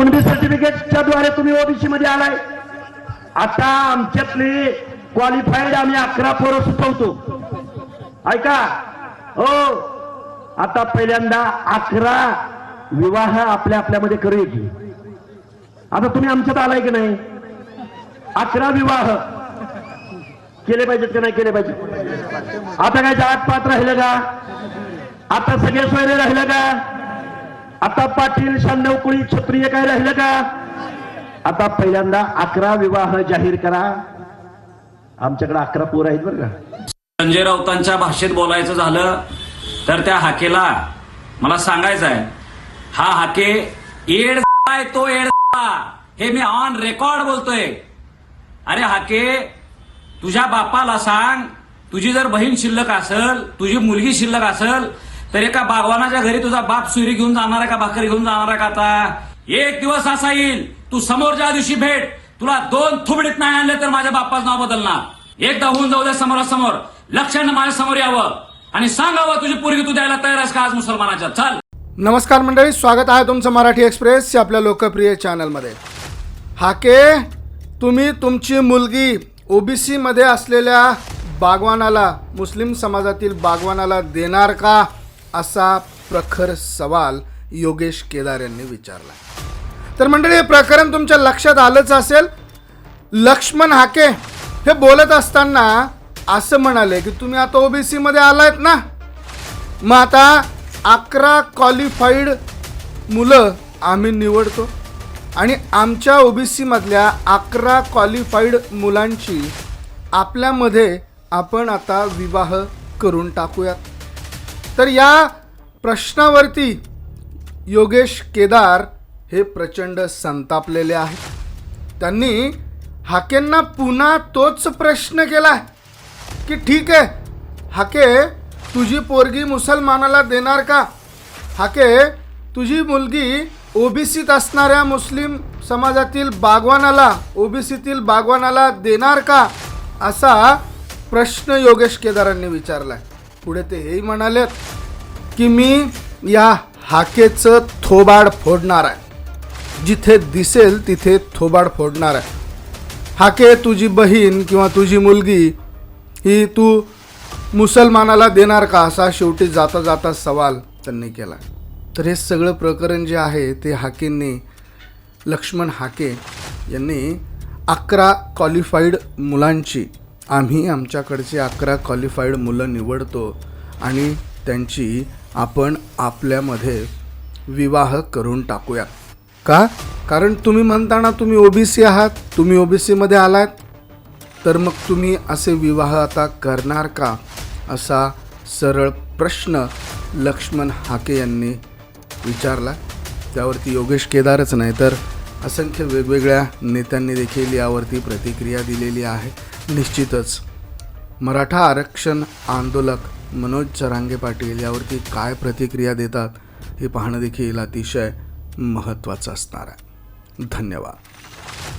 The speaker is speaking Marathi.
कुणबी सर्टिफिकेटच्या द्वारे तुम्ही ओबीसी मध्ये आलाय? आता आमच्यातली क्वालिफाईड आम्ही अकरा पोरं सुचवतो. ऐका. हो. आता पहिल्यांदा अकरा विवाह आपल्या आपल्यामध्ये करूया की. आता तुम्ही आमच्यात आलाय की नाही? अकरा विवाह. केले पाहिजेत का नाही केले पाहिजे आता काय जात पात राहिलं का? आता सगळे सोयरे राहिलं का? आता पाटील शांडव कुळी क्षत्रिय काय राहिलं का? आता पहिल्यांदा अकरा विवाह जाहीर करा. आमच्याकडे अकरा पोर आहेत बरं का? संजय राऊतांच्या भाषेत बोलायचं झालं तर त्या हाकेला मला सांगायचं आहे हा हाके एड आहे तो एड हे मी ऑन रेकॉर्ड बोलतोय. अरे हाके तुझ्या बापाला सांग तुझी जर बहीण शिल्लक असेल तुझी मुलगी शिल्लक असेल तर एका बागवानाच्या घरी तुझा बाप सुरी घेऊन जाणार आहे का भाकरी घेऊन जाणार आहे का आता? एक दिवस असा येईल तू समोरच्या दिवशी भेट. तुला दोन थुबडीत नाही आणले तर माझ्या बाप्पाचं नाव बदलणार. एकदा होऊन जाऊ दे समोरासमोर. लक्षानं माझ्यासमोर यावं. आणि सांगावं तुझी पोरगी तू द्यायला तयार आहेस का आज मुसलमानाच्या? चल. नमस्कार मंडळी स्वागत आहे तुमचं मराठी एक्सप्रेस या आपल्या लोकप्रिय चॅनलमध्ये. हाके तुम्ही तुमची मुलगी ओबीसीमध्ये असलेल्या बागवानाला मुस्लिम समाजातील बागवानाला देणार का? असा प्रखर सवाल योगेश केदार यांनी विचारला. तर मंडळी हे प्रकरण तुमच्या लक्षात आलंच असेल? लक्ष्मण हाके हे बोलत असताना असं म्हणाले की तुम्ही आता ओबीसीमध्ये आलायत ना? मग आता अकरा क्वालिफाईड मुलं आम्ही निवडतो आणि आमच्या ओबीसीमधल्या अकरा क्वालिफाईड मुलांची आपल्यामध्ये आपण आता विवाह करून टाकूयात. तर या प्रश्नावरती योगेश केदार हे प्रचंड संतापलेले आहेत. त्यांनी हाकेंना पुन्हा तोच प्रश्न केला की ठीक आहे हाके तुझी पोरगी मुसलमानाला देणार का? हाके तुझी मुलगी ओबीसीत असणाऱ्या मुस्लिम समाजातील बागवानाला ओबीसीतील बागवानाला देणार का? असा प्रश्न योगेश केदारांनी विचारला आहे पुढे ते हेही म्हणालेत की मी या हाकेचं थोबाड फोडणार आहे. जिथे दिसेल तिथे थोबाड फोडणार आहे. हाके तुझी बहीण किंवा तुझी मुलगी ही तू मुसलमानाला देणार का असा शेवटी जाता जाता सवाल त्यांनी केला. तर हे सगळं प्रकरण जे आहे ते हाकेंनी लक्ष्मण हाके यांनी अकरा क्वालिफाईड मुलांची आम्ही आमच्याकडची अकरा क्वालिफाईड मुलं निवडतो आणि त्यांची आपण आपल्यामध्ये विवाह करून टाकूया. का? कारण तुम्ही म्हणताना तुम्ही ओबीसी आहात तुम्ही ओबीसीमध्ये आलात तर मग तुम्ही असे विवाह आता करणार का? असा सरळ प्रश्न लक्ष्मण हाके यांनी विचारला. त्यावरती योगेश केदारच नाही तर असंख्य वेगवेगळ्या नेत्यांनी देखील यावरती प्रतिक्रिया दिलेली आहे. निश्चितच. मराठा आरक्षण आंदोलक मनोज चरांगे पाटील यावरती काय प्रतिक्रिया देतात हे पाहणं देखील अतिशय महत्त्वाचं असणार आहे. धन्यवाद.